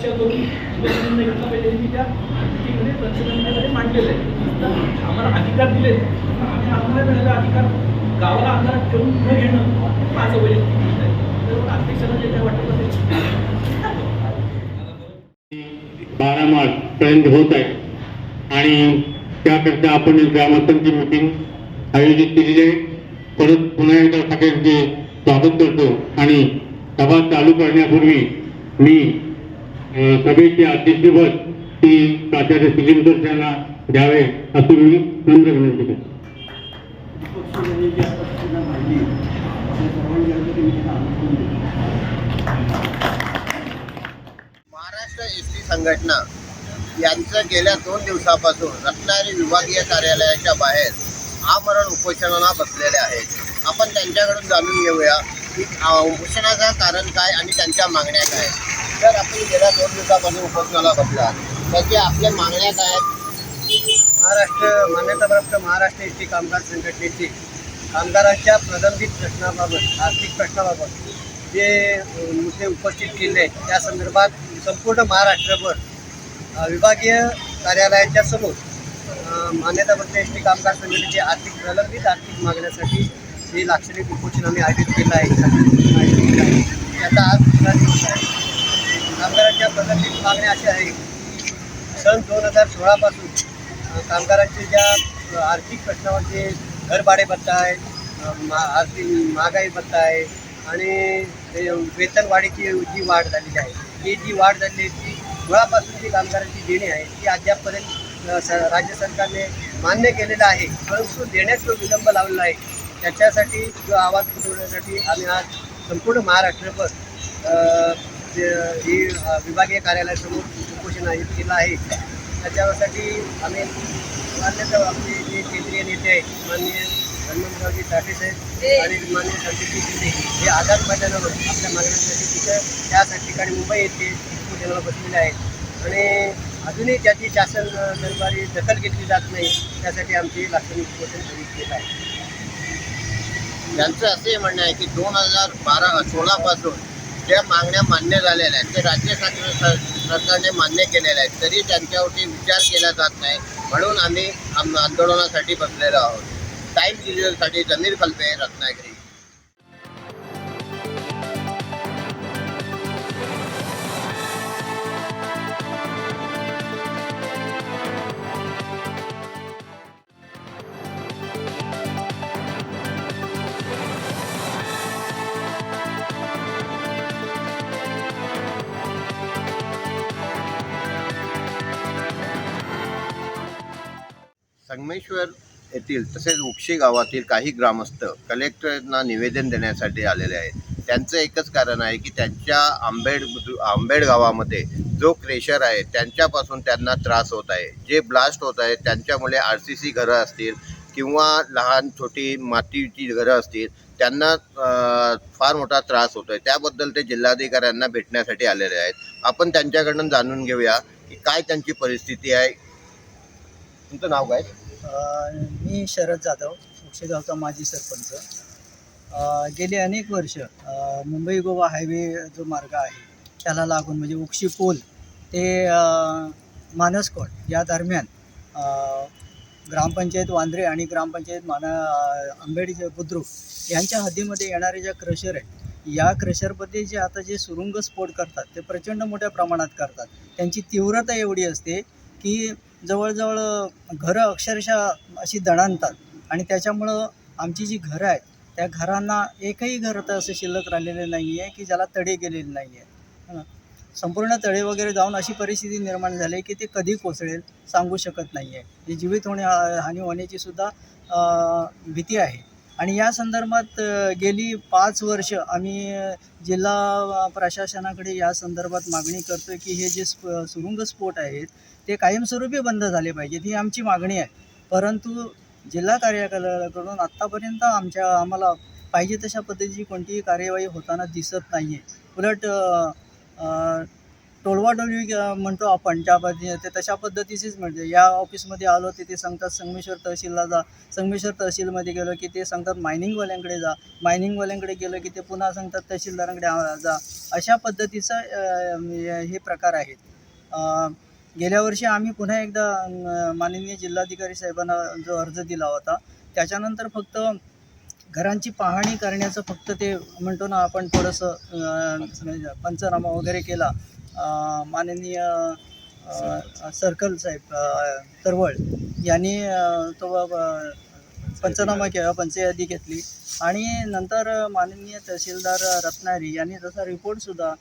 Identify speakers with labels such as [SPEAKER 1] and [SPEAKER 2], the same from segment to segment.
[SPEAKER 1] प्रकारच्या करून घेतला पाहिजे मी त्या मांडलेलं आहे. आम्हाला अधिकार दिले. आणि आम्हाला मिळालेला अधिकार गावाला अंधारात ठेवून न घेणं माझं वैयक्तिक मत आहे. तर अध्यक्षाला जे काय वाटत असेल.
[SPEAKER 2] बारा मार्च पर्यंत होत आहे. आणि त्याकरता आपण ग्रामस्थांची मीटिंग आयोजित केलेली आहे. परत पुन्हा एकदा सगळ्यांचे स्वागत करतो. आणि सभा चालू करण्यापूर्वी मी सभेचे अध्यक्षपद ती प्राचार्य सुजिंदर यांना द्यावे असं मी नम्र विनंती करतो.
[SPEAKER 3] महाराष्ट्र एस टी संघटना यांचं गेल्या दोन दिवसापासून रत्नागिरी विभागीय कार्यालयाच्या बाहेर आमरण उपोषणाला बसलेले आहेत आपण त्यांच्याकडून जाणून घेऊया की उपोषणाचं कारण काय आणि त्यांच्या मागण्या काय? तर आपण गेल्या दोन दिवसापासून उपोषणाला बसला त्याची आपल्या मागण्या काय आहेत
[SPEAKER 4] महाराष्ट्र मान्यताप्राप्त महाराष्ट्र एस टी कामगार संघटनेची कामगारांच्या प्रलंबित प्रश्नाबाबत आर्थिक प्रश्नाबाबत जे मुद्दे उपस्थित केले त्या संदर्भात संपूर्ण महाराष्ट्रभर विभागीय कार्यालयाच्या समोर मान्यताप्राप्त एस टी कामगार संघटनेची आर्थिक प्रलंबित आर्थिक मागण्यासाठी हे लाक्षणिक उपोषण आम्ही आयोजित केलं आहे. आहे त्याचा आज दुसरा दिवस आहे. प्रलंबित मागण्या अशा आहेत सन दोन हजार सोळापासून कामगारांचे ज्या आर्थिक प्रश्नावरचे घरभाडे भत्ता आहे मा आर्थिक महागाई भत्ता आहे आणि वेतनवाढीची जी वाढ झालेली आहे ही जी वाढ झालेली आहे ती मुळापासून जी कामगारांची देणी आहे ती अद्यापपर्यंत स राज्य सरकारने मान्य केलेलं आहे परंतु देण्यास जो विलंब लावलेला आहे त्याच्यासाठी जो आवाज उठवण्यासाठी आम्ही आज संपूर्ण महाराष्ट्रभर जे- ही विभागीय कार्यालयासमोर उपोषण आयोजित केलं आहे. त्याच्यासाठी आम्ही मान्यता आपले जे केंद्रीय नेते आहेत माननीय हनुमंतरावजी टाटे साहेब आणि माननीय संतोषजी शिंदे हे आझाद मैदानावर आपल्या मागण्यांसाठी तिथं त्या ठिकाणी मुंबई येथे उपोषणाला बसलेले आहेत. आणि अजूनही त्याची शासन दरबारी दखल घेतली जात नाही त्यासाठी आमची लाक्षणिक उपोषण आयोजित केलं आहे.
[SPEAKER 3] त्यांचं असे म्हणणं आहे की दोन हजार बारा सोळापासून ज्या मागण्या मान्य झालेल्या आहेत ते राज्य शासन सरकारने मान्य केलेल्या आहेत तरी त्यांच्यावरती विचार केला जात नाही म्हणून आम्ही आम- आंदोलनासाठी बसलेलो आहोत. टाईम डिजिटलसाठी जमीर कल्पे रत्नागिरी. संगमेश्वर येथील तसेच उक्षी गावातील काही ग्रामस्थ कलेक्टरना निवेदन देण्यासाठी आलेले आहेत. त्यांचं एकच कारण आहे की त्यांच्या आंबेड आंबेड गावामध्ये जो क्रेशर आहे त्यांच्यापासून त्यांना त्रास होत आहे. जे ब्लास्ट होत आहे त्यांच्यामुळे आर सी सी घरं असतील किंवा लहान छोटी मातीची घरं असतील त्यांना फार मोठा त्रास होतो आहे त्याबद्दल ते जिल्हाधिकाऱ्यांना भेटण्यासाठी आलेले आहेत. आपण त्यांच्याकडून जाणून घेऊया की काय त्यांची परिस्थिती आहे तुमचं नाव काय?
[SPEAKER 5] मी शरद जाधव उक्षेगावचा माजी सरपंच. अ, गेली अनेक वर्ष मुंबई गोवा हायवे जो मार्ग आहे त्याला लागून म्हणजे उक्षी पोल ते अ, मानसकोट या दरम्यान अ, ग्रामपंचायत वांद्रे आणि ग्रामपंचायत माना आंबेडी बुद्रुक यांच्या हद्दीमध्ये येणारे ज्या क्रशर आहेत या क्रशरमध्ये जे आता जे सुरुंग स्फोट करतात ते प्रचंड मोठ्या प्रमाणात करतात. त्यांची तीव्रता एवढी असते की जवळजवळ घरं अक्षरशः अशी दणाणतात. आणि त्याच्यामुळं आमची जी घरं आहेत त्या घरांना एकही घर तर असं शिल्लक राहिलेलं नाही आहे की ज्याला तडे गेलेले नाही आहे संपूर्ण तळे वगैरे जाऊन अशी परिस्थिती निर्माण झाली आहे की ते कधी कोसळेल सांगू शकत नाही आहे ही जीवित होणे हानी होण्याची सुद्धा भीती आहे. आणि या संदर्भात गेली पाच वर्ष आम्ही जिल्हा प्रशासनाकडे या संदर्भात मागणी करतो की हे जे स्प सुरुंग स्फोट आहेत ते कायमस्वरूपी बंद झाले पाहिजेत ही आमची मागणी आहे. परंतु जिल्हा कार्यालयाकडून आत्तापर्यंत आमच्या आम्हाला पाहिजे तशा पद्धतीची कोणतीही कार्यवाही होताना दिसत नाही आहे उलट अ, म्हणतो आपण ज्या पद्धती ते तशा पद्धतीचीच म्हणजे या ऑफिसमध्ये आलो तिथे सांगतात संगमेश्वर तहसीलला जा. संगमेश्वर तहसीलमध्ये गेलो की ते सांगतात मायनिंगवाल्यांकडे जा. मायनिंगवाल्यांकडे गेलं की ते पुन्हा सांगतात तहसीलदारांकडे जा. अशा पद्धतीचा हे प्रकार आहेत. गेल्या वर्षी आम्ही पुन्हा एकदा माननीय जिल्हाधिकारी साहेबांना जो अर्ज दिला होता त्याच्यानंतर फक्त घरांची पाहणी करण्याचं फक्त ते म्हणतो ना आपण थोडंसं म्हणजे पंचनामा वगैरे केला. माननीय सर्कल साहेब तरवळ यांनी तो पंचनामा केला पंचयादी घेतली. आणि नंतर माननीय तहसीलदार रत्नागिरी यांनी तसा रिपोर्टसुद्धा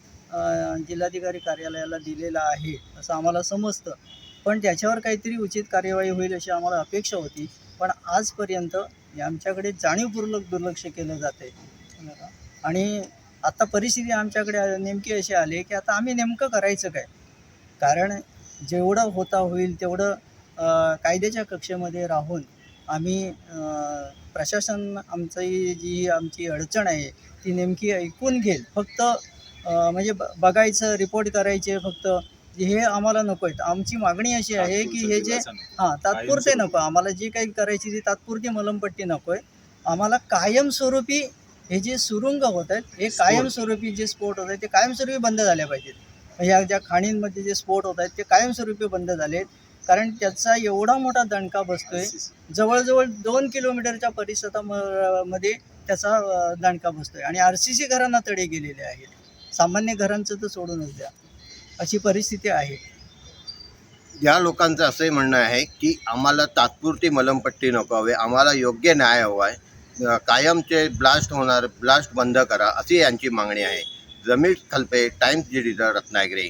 [SPEAKER 5] जिल्हाधिकारी कार्यालयाला दिलेला आहे असं आम्हाला समजतं. पण त्याच्यावर काहीतरी उचित कार्यवाही होईल अशी आम्हाला अपेक्षा होती. पण आजपर्यंत आमच्याकडे जाणीवपूर्वक दुर्लक्ष केलं जाते आणि आता परिस्थिती आमच्याकडे नेमकी अशी आली की आता आम्ही नेमकं करायचं काय? कारण जेवढं होता होईल तेवढं कायद्याच्या कक्षेमध्ये राहून आम्ही प्रशासन आमची जी आमची अडचण आहे ती नेमकी ऐकून घेईल. फक्त म्हणजे ब बघायचं रिपोर्ट करायचे फक्त. हे आम्हाला नको आहेत. आमची मागणी अशी आहे की हे जे हां तात्पुरते नको. आम्हाला जी काही करायची ती तात्पुरती मलमपट्टी नको आहे आम्हाला कायमस्वरूपी हे जे सुरुंग होत आहेत हे कायमस्वरूपी जे स्फोट होत आहेत ते कायमस्वरूपी बंद झाले पाहिजेत. ह्या ज्या खाणींमध्ये जे स्फोट होत आहेत ते कायमस्वरूपी बंद झाले कारण त्याचा एवढा मोठा दणका बसतोय जवळजवळ दोन किलोमीटरच्या परिसरामध्ये त्याचा दणका बसतोय. आणि आर सी सी घरांना तडे गेलेले आहेत. सामान्य घरांचं तर सोडूनच द्या. अशी परिस्थिती आहे.
[SPEAKER 3] या लोकांचं असंही म्हणणं आहे की आम्हाला तात्पुरती मलमपट्टी नको हवे. आम्हाला योग्य न्याय हवा आहे. कायमचे ब्लास्ट होणार ब्लास्ट बंद करा अशी यांची मागणी आहे. Jamir Khalpe Times Digital Ratnagiri.